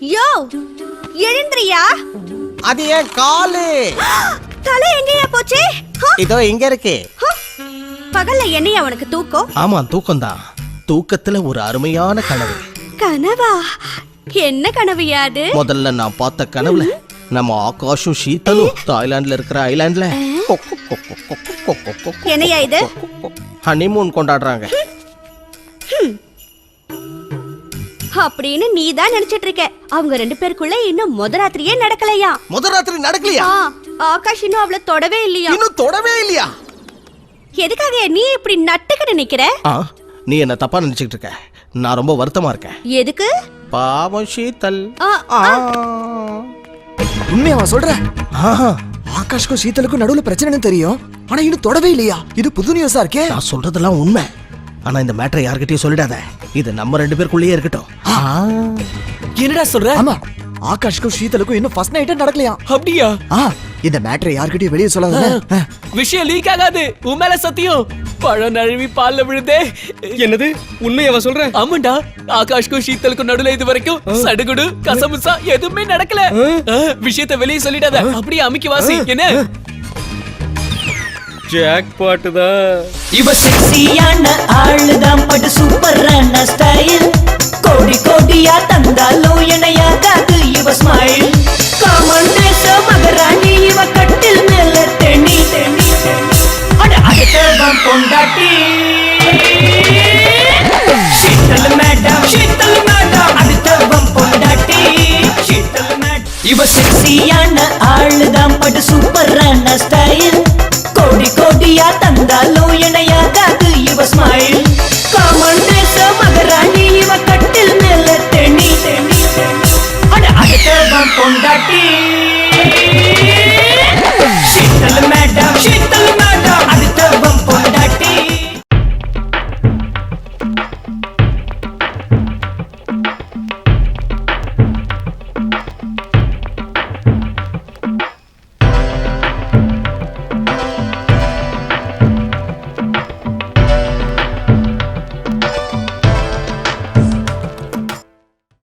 யோ எழுந்திரியா? அது ஏன் காலு. தலை எங்கேயா போச்சு? இதோ இங்க இருக்கு. பகல்ல என்னையா உனக்கு தூக்கம்? ஆமா தூக்கம்தான். தூக்கத்துல ஒரு அருமையான கனவு. கனவா? என்ன கனவுயா அது? முதல்ல நான் பார்த்த கனவுல நம்ம ஆகாஷும் ஷீத்தலும் தாய்லாந்துல இருக்கிற ஐலாண்ட்ல என்னையா இது? ஹனிமூன் கொண்டாடுறாங்க. அப்படின்னு நீ தான் நினைச்சிட்டு இருக்க அவங்க ரெண்டு பேருக்குள்ள இன்னும் முத ராத்திரியே நடக்கலையா? முத ராத்திரி நடக்கலையா? ஆ, ஆகாஷ் இன்னும் அவள தொடவே இல்லையா? இன்னும் தொடவே இல்லையா? எதுக்காக நீ இப்படி நட்டுக்கிட்டு நிக்கிற? ஆ நீ என்ன தப்பா நினைச்சுக்கிட்டு இருக்க நான் ரொம்ப வருத்தமா இருக்கேன். எதுக்கு? பாவம் ஆ. உண்மையாவா சொல்ற? ஆகாஷ்க்கும் சீத்தலுக்கும் நடுவுல பிரச்சனைன்னு தெரியும். ஆனா இன்னும் தொடவே இல்லையா? இது புது நியூஸா இருக்கே? நான் சொல்றதெல்லாம் உண்மை. ஆனா இந்த மேட்டரை யார்கிட்டயும் சொல்லிடாத. இது நம்ம ரெண்டு பேருக்குள்ளேயே இருக்கட்டும். என்னடா சொல்ற? ஆமா ஆகாஷ்க்கும் சீத்தலுக்கும் இன்னும் ஃபர்ஸ்ட் நைட்டே நடக்கலையா? அப்படியா? ஆ இந்த மேட்டரை யார்கிட்டயும் வெளியே சொல்லாத விஷயம் லீக் ஆகாது. உன் மேல சத்தியம். பழம் நழுவி பால்ல விழுதே என்னது? உண்மையாவா சொல்ற? ஆமாண்டா. ஆகாஷ்க்கும் ஷீத்தலுக்கும் நடுவுல இது வரைக்கும் சடுகுடு கசமுசா எதுவுமே நடக்கல. விஷயத்தை வெளியே சொல்லிடாத. அப்படியே அமுக்கி வாசி என்ன? ஜாக் பாட்டு தான். இவ செக்ஸியான ஆளுதான் பட்டு சூப்பரான ஸ்டைல் கோடி தந்தாலோ தந்தாலும் இணையாகாது இவ ஸ்மைல் காமன் தேச மகராணி இவ கட்டில் மேல தெண்ணி தெண்ணி அட அடுத்தவன் பொண்டாட்டி. Sheetal madam Sheetal madam. அடுத்தவன் பொண்டாட்டி. சீத்தல் மேடம். இவ செக்ஸியான ஆளுதான் பட்டு சூப்பரான ஸ்டைல் கோடி கோடியா தந்தாலும் இணையாகாது இவ ஸ்மைல் அடுத்தவன் பொண்டாட்டி சீத்தல் மேடம் சீத்தல்